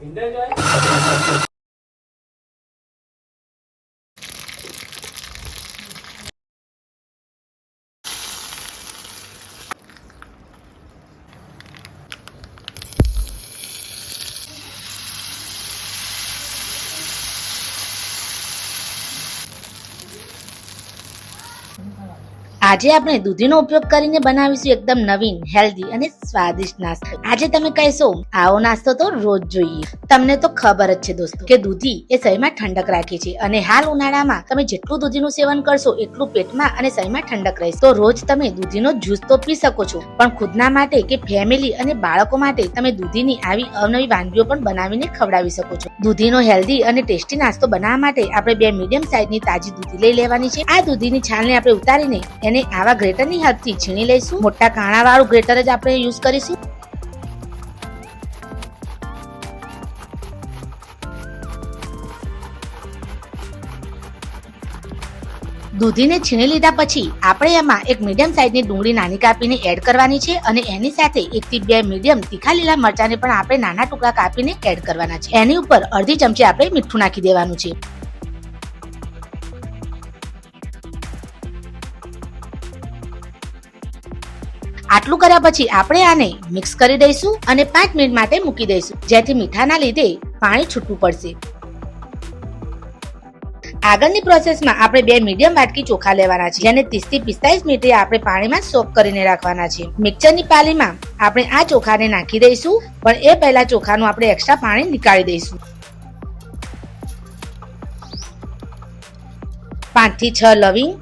Bình lên đấy આજે આપણે દૂધીનો ઉપયોગ કરીને બનાવીશું એકદમ નવીન હેલ્ધી અને સ્વાદિષ્ટ નાસ્તો. આજે તમે કહેશો, આવો નાસ્તો તો રોજ જોઈએ. તમને તો ખબર જ છે દોસ્તો કે દૂધી એ શરીરમાં ઠંડક રાખે છે અને હાલ ઉનાળામાં તમે જેટલું દૂધીનું સેવન કરશો, એટલું પેટમાં અને શરીરમાં ઠંડક રહેશે. તો રોજ તમે દૂધીનો જ્યુસ તો પી શકો છો. પણ ખુદના માટે કે ફેમિલી અને બાળકો માટે તમે દૂધીની આવી અવનવી વાનગીઓ પણ બનાવીને ખવડાવી શકો છો. દૂધીનો હેલ્ધી અને ટેસ્ટી નાસ્તો બનાવવા માટે આપણે બે મીડિયમ સાઈઝની તાજી દૂધી લઈ લેવાની છે. આ દૂધીની છાલને આપણે ઉતારીને એને આવા ગ્રેટરની હાથથી છીણી લઈશું. મોટા કાણા વાળું ગ્રેટર જ આપણે યુઝ કરીશું. દૂધીને છીણી લીધા પછી આપણે એમાં એક મીડિયમ સાઇઝની ડુંગળી નાની કાપીને એડ કરવાની છે અને એની સાથે એક થી બે મીડિયમ તીખા લીલા મરચાને પણ આપણે નાના ટુકડા કાપીને એડ કરવાના છે. એની ઉપર અડધી ચમચી આપણે મીઠું નાખી દેવાનું છે. આટલું કર્યા પછી આપણે આને મિક્સ કરી દઈશું અને પાંચ મિનિટ માટે મૂકી દઈશું. જેથી મીઠાના લીધે પાણી છૂટવું પડશે. આગળની પ્રોસેસમાં આપણે બે મીડિયમ વાટકી ચોખા લેવાના છે જેને ત્રીસથી પિસ્તાલીસ મિનિટે આપણે પાણીમાં સોક કરીને રાખવાના છે મિક્સરની પાલીમાં આપણે આ ચોખાને નાખી દઈશું, પણ એ પહેલા ચોખાનું આપણે એક્સ્ટ્રા પાણી નીકાળી દઈશું. પાંચથી છ લવિંગ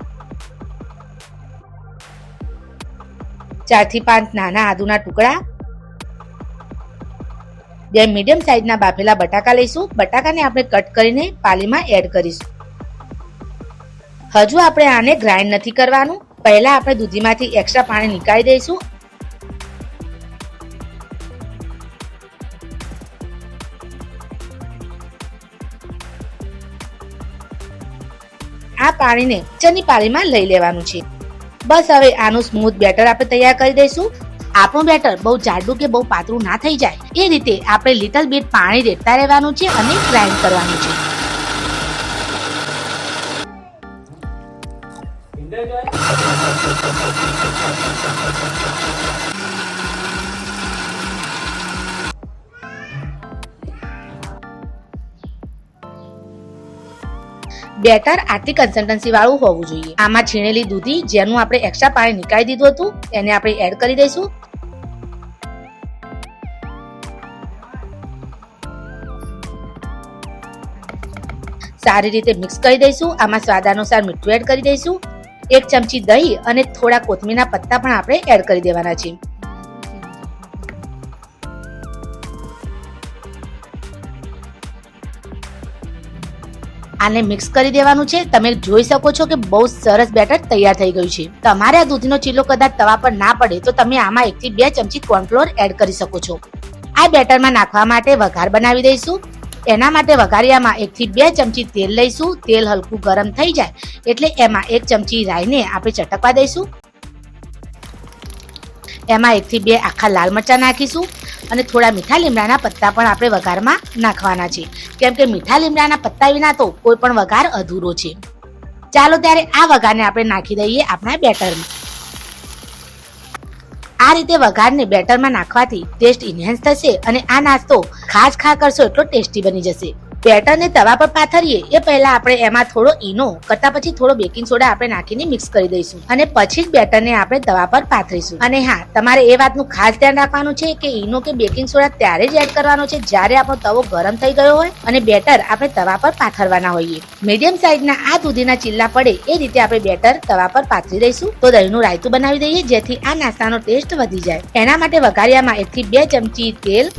ચારથી પાંચ નાના આદુના ટુકડા. બે મીડિયમ સાઈઝના બાફેલા બટાકા લઈશું. બટાકાને આપણે કટ કરીને પાલીમાં એડ કરીશું. હજુ આપણે આને ગ્રાઇન્ડ નથી કરવાનું. પહેલા આપણે દૂધીમાંથી એક્સ્ટ્રા પાણી નીકાળી દઈશું. આ પાણીને ચની પાલીમાં લઈ લેવાનું છે. બસ હવે આનું સ્મૂથ બેટર આપણે તૈયાર કરી દઈશું. આપણું બેટર બહુ જાડું કે બહુ પાતળું ના થઈ જાય. એ રીતે આપણે લિટલ બીટ પાણી રેડતા રહેવાનું છે અને ગ્રાઇન્ડ કરવાનું છે. બેટર આટલી કન્સિસ્ટન્સી વાળું હોવું જોઈએ. આમાં છીણેલી દૂધી, જેનું આપણે એક્સ્ટ્રા પાણી નીકાળી દીધું હતું, એને આપણે એડ કરી દઈશું. સારી રીતે મિક્સ કરી દઈશું. આમાં સ્વાદ અનુસાર મીઠું એડ કરી દઈશું. એક ચમચી દહીં અને થોડા કોથમીરના પત્તા પણ આપણે એડ કરી દેવાના છે આને મિક્સ કરી દેવાનું છે. તમે જોઈ શકો છો કે બહુ સરસ બેટર તૈયાર થઈ ગયું છે. તમારે આ દૂધનો ચીલો કદાચ તવા પર ના પડે, તો તમે આમાં એક થી બે ચમચી કોર્નફ્લોર એડ કરી શકો છો. આ બેટરમાં નાખવા માટે વઘાર બનાવી દઈશું. એના માટે વઘારિયામાં એક થી બે ચમચી તેલ લઈશું. તેલ હલકું ગરમ થઈ જાય, એટલે એમાં એક ચમચી રાઈને આપણે ચટકવા દઈશું. એમાં એકથી બે આખા લાલ મરચાં નાખીશું અને થોડા મીઠા લીમડાના પત્તા પણ આપણે વઘારમાં નાખવાના છે. કેમ કે મીઠા લીમડાના પત્તા વિના તો કોઈ પણ વઘાર અધૂરો છે. ચાલો ત્યારે આ વઘારને આપણે નાખી દઈએ આપણા બેટરમાં. આ રીતે વઘારને બેટરમાં નાખવાથી ટેસ્ટ ઇન્હેન્સ થશે અને આ નાસ્તો ખાસ ખા કરશો એટલો ટેસ્ટી બની જશે. બેટરને તવા પર પાથરીએ, એ પહેલા આપણે એમાં થોડો ઈનો કરતા પછી થોડો બેકિંગ સોડા આપણે નાખીને મિક્સ કરી દઈશું. અને પછી જ બેટરને આપણે તવા પર પાથરીશું. અને હા, તમારે એ વાતનું ખાસ ધ્યાન રાખવાનું છે કે ઈનો કે બેકિંગ સોડા ત્યારે જ એડ કરવાનો છે જ્યારે આપણો તવો ગરમ થઈ ગયો હોય અને બેટર આપણે તવા પર પાથરવાના હોઈએ. મીડિયમ સાઈઝના આ દૂધીના ચીલ્લા પડે એ રીતે આપણે બેટર તવા પર પાથરી દઈશું. તો દહીંનું રાયતું બનાવી દઈએ જેથી આ નાસ્તાનો ટેસ્ટ વધી જાય. એના માટે વઘારિયામાં એક થી બે ચમચી તેલ,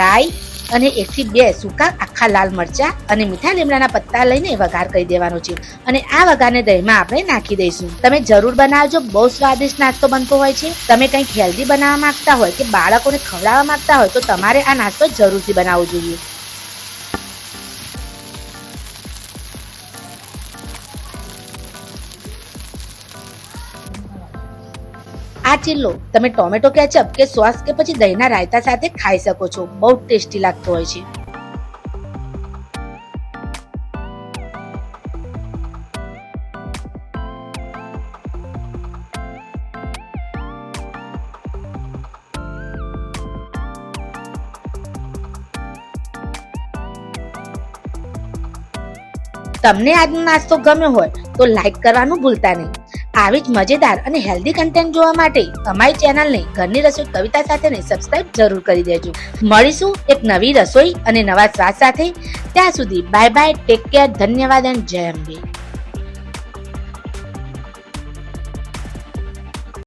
રાઈ અને એક થી બે સૂકા આખા લાલ મરચા અને મીઠા લીમડાના પત્તા લઈને વઘાર કરી દેવાનો છે. અને આ વઘારને દહીંમાં આપણે નાખી દઈશું. તમે જરૂર બનાવજો, બહુ સ્વાદિષ્ટ નાસ્તો બનતો હોય છે. તમે કંઈક હેલ્ધી બનાવવા માંગતા હોય કે બાળકોને ખવડાવવા માંગતા હોય તો તમારે આ નાસ્તો જરૂરથી બનાવવો જોઈએ. આ ચીલ્લો તમે ટોમેટો કેચપ કે સોસ કે પછી દહીંના રાયતા સાથે ખાઈ શકો છો. બહુ ટેસ્ટી લાગતો હોય છે. તમને આજનો નાસ્તો ગમ્યો હોય તો લાઈક કરવાનું ભૂલતા નહીં. આવી જ મજેદાર અને હેલ્ધી કન્ટેન્ટ જોવા માટે અમારી ચેનલને ઘરની રસોઈ કવિતા સાથેને સબસ્ક્રાઇબ જરૂર કરી દેજો. મળીશું એક નવી રસોઈ અને નવા સ્વાદ સાથે. ત્યાં સુધી બાય બાય ટેક કેર ધન્યવાદ એન્ડ જય અંબે.